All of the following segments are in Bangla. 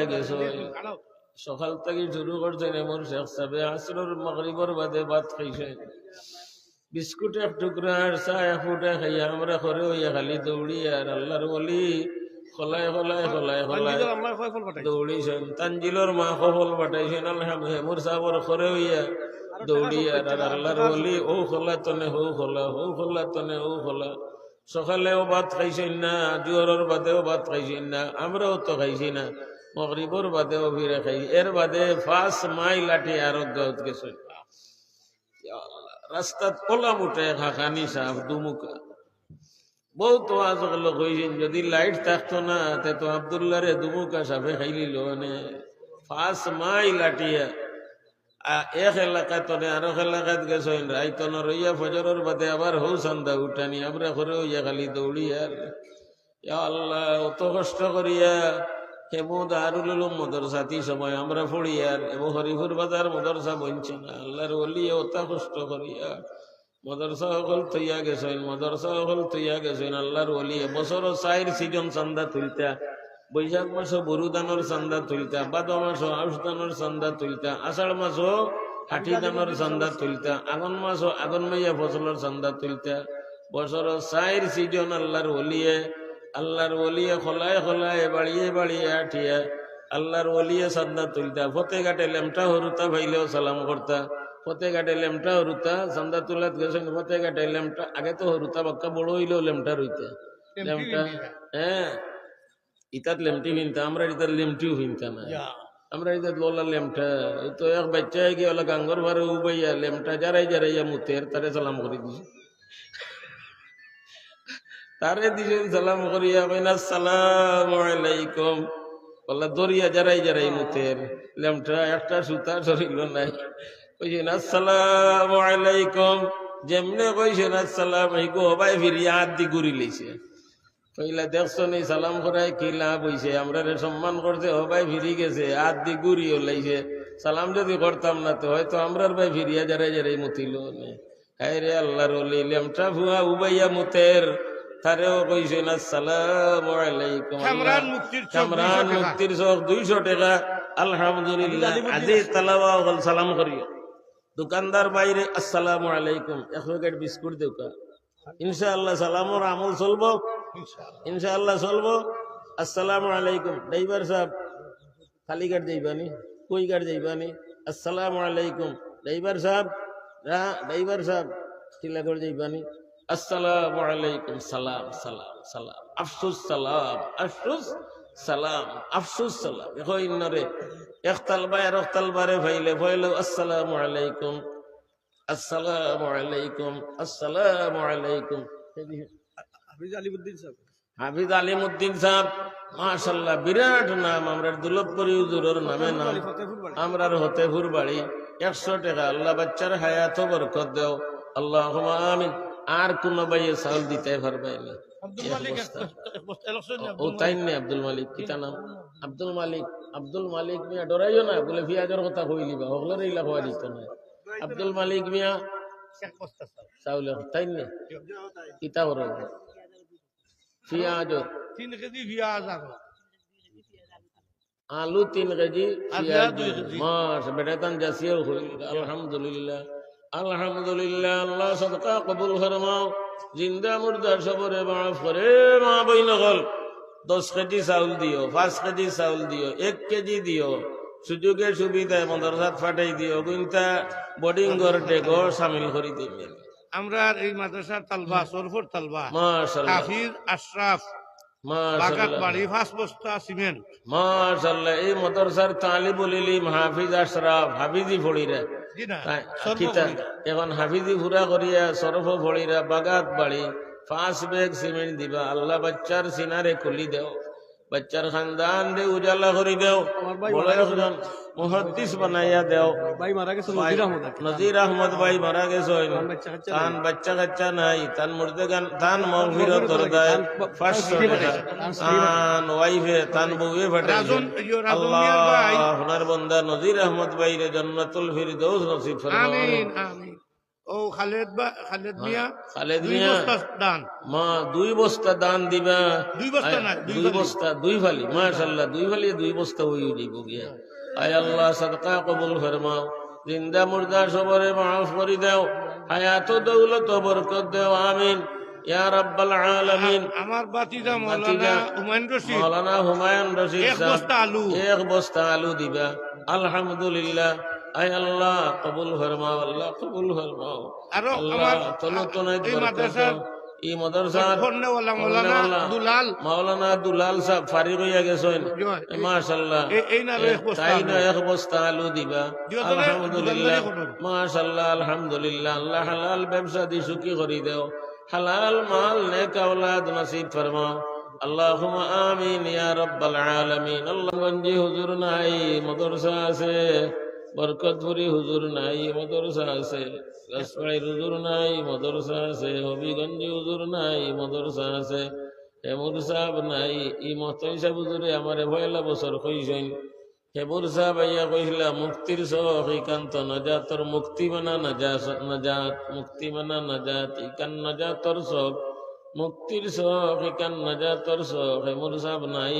খোলায় গেছো। সকাল থেকে শুরু করছেন এমন শেখ সাহেব। আসরের মগরিবর বাদে ভাত খাইছেন বিস্কুট এক টুকরা আর চা এক ফুটা খাইয়া আমরা করে হইয়া খালি দৌড়ি আর আল্লাহর বলি দৌড়িছেন। তানজিলর মা সফল পাঠাইছেন? সাহর করে হইয়া দৌড়ি আর আর আল্লাহর বলি ও খোলা তনে হো খোলা হো খোলা তনে ও খোলা। সকালেও ভাত খাইছেন না জোহরের বাদেও ভাত খাইছেন না আমরাও তো খাইছি না। মগরিবর বাদে ফিরে খাই, এর বাদে ফাঁস মাই লাঠি আরোগ্য গেছেন রাস্তাত কলাম উঠে খাখানি সাহ দুমুকা বহুত ওয়াজগুলো কইছেন, যদি লাইট থাকতো না, তে তো আবদুল্লাহ রে দুমুকা সাফে খাইলিল মানে ফাঁস মাই লাঠিয়া এক এলাকায় তনে আরও এলাকাত গেছেন রাইতন রইয়া ফজরের বাদে আবার হৌ সন্ধ্যা উঠানি, আমরা করে হইয়া খালি দৌড়ি আর আল্লাহ, অত কষ্ট করিয়া হেমু দারুল মদরসাতি সময় আমরা পড়ি আর এবং হরিপুর বাজার মদরসা বলছে না। আল্লাহর ওলি অত কষ্ট করিয়া। মদরসা সকল তৈয়া গেছেন, মদরসা সকল তৈয়া গেছেন, আল্লাহর ওলি। বছর চাইর সিজন চান্দা তুলতা, বৈশাখ মাসও বরু দানোর চান্দা তুলতা, বাদ মাসও আউশ দানোর চান্দা তুলতা, আষাঢ় মাসও হাঠি দানোর চান্দা তুলতা আগন মাসও আগন মাইয়া ফসলের চান্দা তুলতা। বছর চাইর সিজন আল্লাহর ওলিয়ে আল্লাহর ওলিয়ে খোলায় খোলায় বাড়িয়ে বাড়িয়ে আঠিয়া আল্লাহর ওলিয়ে চান্দা তুলতা। ফতে ঘাটে লেমটা হরুতা ভাইলেও সালাম করতা। ফতে ঘাটে লেমটা হরুতা চান্দা তুলাত গেছেন ফতে ঘাটে লেমটা আগে তো হরুতা বাক্কা বড় হইলেও লেমটা রইতে। লেমটা হ্যাঁ। ইতাত লেমটি ভিনতা আমরা ইতার লেমটিও ভিনতা না আমরা ইতাত লোলা লেমটা ওই তো এক বাচ্চা গিয়ে ওলা গাঙ্গর ভারে উবাইয়া লেমটা যারাই যারাইয়া মুতের তারে সালাম করে দিছে। তারে দিছেন সালাম করিয়া কইন, আসসালামু আলাইকুম। বললা দরিয়া যারাই যারাই মুতের লেমটা একটা সুতা সরিল নাই। কইছেন, আসসালামু আলাইকুম। যেমনে কইছেন, আসসালাম আলাইকুম হবাই ফিরিয়া হাত দি ঘুরি লইছে। কইলা, দেখছ নি, সালাম করায় কি লাভ হইছে? আমরা রে সম্মান করতে হবাই ফিরি গেছে হাত দি ঘুরি লাইছে। সালাম যদি করতাম না তো হয়তো আমরার ভাই ফিরিয়া যারাই যারাই মুতিল হাই রে আল্লাহর লেমটা ভুয়া উবাইয়া মুতের। তারেও কইছেন আসসালামু আলাইকুম কামরান মুক্তির চোখ কামরান 200 টাকা। মুক্তির চোখ দুইশো টাকা। আলহামদুলিল্লাহ আজি তালাওয়া হল সালাম করিও। দোকানদার বাইরে আসসালামু আলাইকুম এক প্যাকেট বিস্কুট দেউকা ইনশাআল্লাহ সালামর আমল চলবো? ইনশাআল্লাহ। চলবো। আসসালামু আলাইকুম ড্রাইভার সাহেব খালি গাড়ি যাইবানি? কই গাড়ি যাইবানি? আসসালামু আলাইকুম ড্রাইভার সাহেব ড্রাইভার সাহেব কিলা করে যাইবানি। আসসালামু আলাইকুম সালাম সালাম সালাম আফসুস সালাম আফসুস সালাম আফসুস সালাম। ইন্নরে একতাল বাই আর একতাল বারে ভাইলে ভাইলে আসসালামু আলাইকুম আসসালামু আলাইকুম আসসালামু আলাইকুম। হাফিজ আলিমুদ্দিন সাহেব। হাফিজ আলিমুদ্দিন সাহেব মাশাল্লাহ বিরাট নাম আমরা দুলভপুরি হুজুরের নামে নাম। আমরার হতেপুর বাড়ি। একশো টাকা আল্লাহ বাচ্চার হায়াত বরকত দেও। আল্লাহ আমিন। আর কোন বাইয়ে চাউল দিতে পারবে না আব্দুল মালিক ইলেকশন ও তাই নেই আব্দুল মালিক কিতা নাম আব্দুল মালিক আব্দুল মালিক মিয়া ডরাইও না বলে পিয়াজর কথা কই লিবা হগলের এইলা হওয়া দিত না আব্দুল মালিক মিয়া শেখ মোস্তাক সাহেব চাউল তাই নেই কিতা হর পিয়াজ তিন কেজি পেঁয়াজ আর আলু তিন কেজি আদা পেঁয়াজ দুই কেজি। মাস বেটাতান জাসিও হইল আলহামদুলিল্লাহ আলহামদুলিল্লাহ আল্লাহ সদকা কবুল ফরমাও। জিন্দা মুর্দা সবরে মাফ করে মা বই নগল দশ কেজি চাউল দিও পাঁচ কেজি চাউল দিও এক কেজি দিও। সুযোগে সুবিধায় মদরসাত ফাটাই দিও কিন্তু বোর্ডিং ঘর ডেগো সামিল করি দিবেন আমরা এই মাদ্রাসার তালবা সরফর তালবা। হাফিজ আশরাফ। মাশাল্লাহ এই মদরসার তালিবুল ইলিম হাফিজ আশরাফ হাফিজি ফড়িরা জি না তাই সর্ব কিতা করিরা। এখন হাফিজি ফুরা করিয়া সরফ ফড়িরা বাগাত বাড়ি ফাঁস বেগ সিমেন্ট দিবা আল্লাহ বাচ্চার সিনারে খুলি দেও। বাচ্চার খানদান দে উজালা করে দেও বড় একজন মুহাদ্দিস বানাইয়া দেও। ভাই মারা গেছে নজির আহমদ ভাই মারা গেছে। তান বাচ্চা কাচ্চা নাই। তান মুর্দে গান তান মগফিরত দরদায় টাকা তান ওয়াইফে তান বউয়ে ফাটে আল্লাহ আপনার বন্দা নজির আহমদ ভাইরে জান্নাতুল ফিরদৌস নসিব ফরমাও আমিন আমিন। ও খালেদ বা খালেদ মিয়া খালেদ দুই মিয়া। বস্তা দান। মা দুই বস্তা দান দিবা। দুই বস্তা না, দুই বস্তা দুই ফালি। মাশাল্লাহ দুই ফালি দুই বস্তা হই দিব গিয়া। আয় আল্লাহ সদকা কবুল ফরমাও। জিন্দা মুর্দা সবরে মাফ করে দাও। হায়াত দৌলত বরকত দাও আমিন। ইয়া রাব্বাল আলামিন। আমার বাতিজা মৌলানা হুমায়ুন রশিদ। মৌলানা হুমায়ুন রশিদ এক বস্তা আলু। এক বস্তা আলু দিবা। আলহামদুলিল্লাহ। আয় আল্লাহ কবুল ফরমাও আল্লাহ কবুল ফরমাও আরো আল্লাহ আমার তনু তনু এই মাদ্রাসার এই মাদ্রাসার ফন্নেওয়ালা মৌলানা ফন্নেওয়ালা। দুলাল মাওলানা দুলাল সাহেব ফারিগ হইয়া গেছেন জয়। মাশাল্লাহ এই- এই না এক বস্তা তাই আলু। না এক বস্তা আলু দিবা দিও তো রে, আলহামদুলিল্লাহ দোকানদারি করো। মাশাল্লাহ আলহামদুলিল্লাহ আল্লাহ হালাল ব্যবসা দি সুখী করি দেও হালাল মাল নেক আওলাদ নসিব ফরমাও اللهم آمين يا رب العالمين আল্লাহ গঞ্জি হুজুর নাই মাদ্রাসা আছে বরকতপুরি হুজুর নাই মাদ্রাসা আছে গাছপাড়ির হুজুর নাই মাদ্রাসা আছে হবিগঞ্জি হুজুর নাই মাদ্রাসা আছে হেমুর সাহেব নাই ই মহতই সাহেব হুজুরে আমারে পয়লা বছর কইছেন। হেমুর সাহেব আইয়া কইছিলা মুক্তির শখ ইকান্ত নজাতর মুক্তি মানা নজাত নজাত, মুক্তি মানা নজাত ইকান নজাতর শখ মুক্তির শখ ইকান নজাতর শখ হেমুর সাহেব নাই।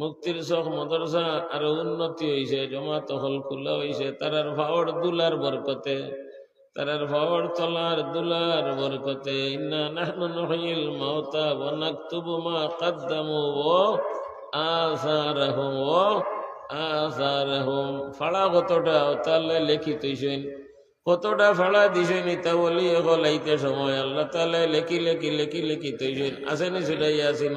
মুক্তির শখ মদরসা আর উন্নতি হইছে, জমাত হল খোলা হইছে, তারার ভাওয়ার দুলার বরকতে, তারার ভাওয়ার তলার দুলার বরকতে, ইন্না নাহনু নুহিল মাউতা ওয়া নাকতুবু মা কদ্দামু ওয়া আসারহুম ওয়া আসারহুম। ফাড়া কতটা তাহলে লিখিত হইছেন, কতটা ফাড়া দিছেন তা বলি লাইতে সময়, আল্লাহ তাহলে লেখি লেখি লেখি লেখি তৈছেন আসেনি সেটাই আসিন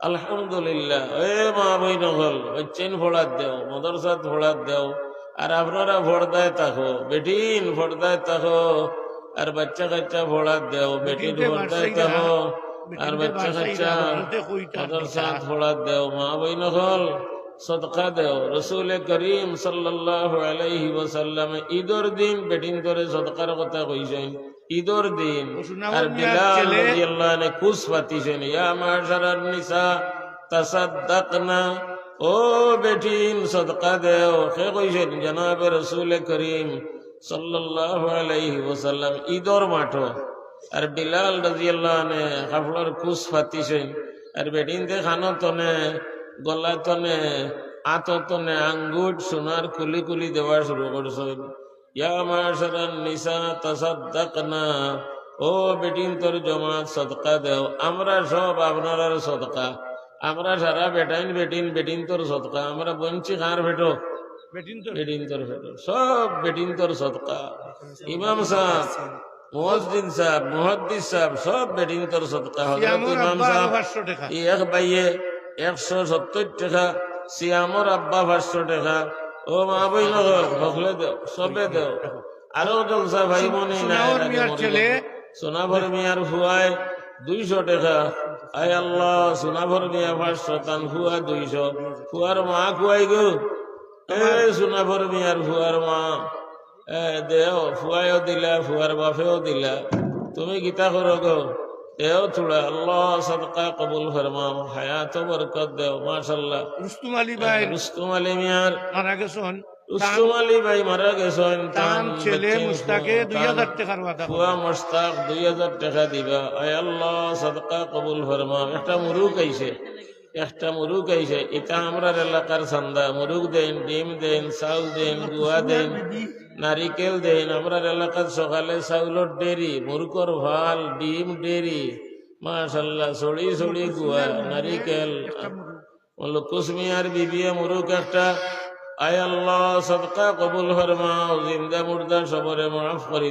আলহামদুলিল্লাহ। এ মা বই নকল চেন ফোড়াত দেও মদরসাত ফোড়াত দেও আর আপনারা থাকো বেটিন ভোড়দায় থাকো আর বাচ্চা কাচ্চা ফোড়াত দেও বেটিন বাসাইরা, থাকো আর বাচ্চা কাচ্চা মদরসাত ফোড়াত দেও মা বই নকল সদকা দেও রসুল করিম সাল্লাল্লাহু আলাইহি ওয়াসাল্লাম ঈদর দিন বেটিন করে সদকার কথা কইছেন। ঈদর দিন আর বিলাল রাদিয়াল্লাহু আনহু খুশ পাতিছেন ইয়া মাশারান নিসা তাসাদ্দাকনা ও বেটিন সদকা দেও। কে কইছেন জনাবে রসুল করিম সাল্লাল্লাহু আলাইহি ওয়াসাল্লাম ঈদর মাঠো। আর বিলাল রাদিয়াল্লাহু আনহু কাপড়র খুশ পাতিছেন আর বেটিন দে খানো তনে গলা তনে আত তনে আঙ্গুট সোনার কুলি কুলি দেওয়া শুরু করছেন। ইয়া ও বেটিন তোর জমাত সদকা দেও। আমরা সব আপনার সদকা। আমরা সারা বেটাইন বেটিন বেটিন তোর সদকা। আমরা বঞ্চি কার ভেটো? বেটিন তোর। ভেটো। সব বেটিন তোর সদকা। ইমাম সাহেব মুহদ্দিন সাহেব মুহদ্দিস সাহেব সব বেটিন তোর সদকা। হজরত ইমাম আব্বা সাহেব 500 টাকা। এই এক বাইয়ে একশো সত্তর টাকা। সিয়ামর আব্বা পাঁচশো টাকা। ও মা বই নগর হকলে দেও সবে দেও। আরও জলসা ভাই মনে ছেলে। সোনাভর মিয়ার ফুয়ায় দুইশো টাকা। আয় আল্লাহ সোনাভর মিয়া পাঁচশো তান ফুয়া দুইশো। ফুয়ার মা খুয়াই গো। এ সোনাভর মিয়ার ফুয়ার মা। এ দেও ফুয়ায়ও দিলা ফুয়ার বাপেও দিলা। তুমি গীতা করো গো। দেও থোড়া আল্লাহ সদকা কবুল ফরমাও হায়াত বরকত দেও মাশাল্লাহ রুস্তুম আলী ভাই। রুস্তুম আলী মিয়ার মারা গেছেন। রুস্তুম আলী ভাই মারা গেছেন তান ছেলে মুস্তাকে ফুয়া, দুই তান- হাজার টাকার ওয়াদা। ফুয়া মোস্তাক টাকা দিবা। আয় আল্লাহ সদকা কবুল ফরমাও। একটা মুরুক আইছে একটা মুরুক আইছে। এটা আমরার এলাকার চান্দা। মুরুক দেন ডিম দেন চাউল দেন গুয়া দেন। নারিকেল দেন আমরার এলাকার সকালে চাউলর ডেরি মুরকর ভালো, ডিম ডেরি, মাশাল্লাহ সড়ি সড়ি গুয়া নারিকেল কুসমিয়ার বিবিয়া মুরুক একটা। আয় আল্লাহ, সদকা কবুল হরমা জিন্দা মুর্দা সবরে মাফ করি।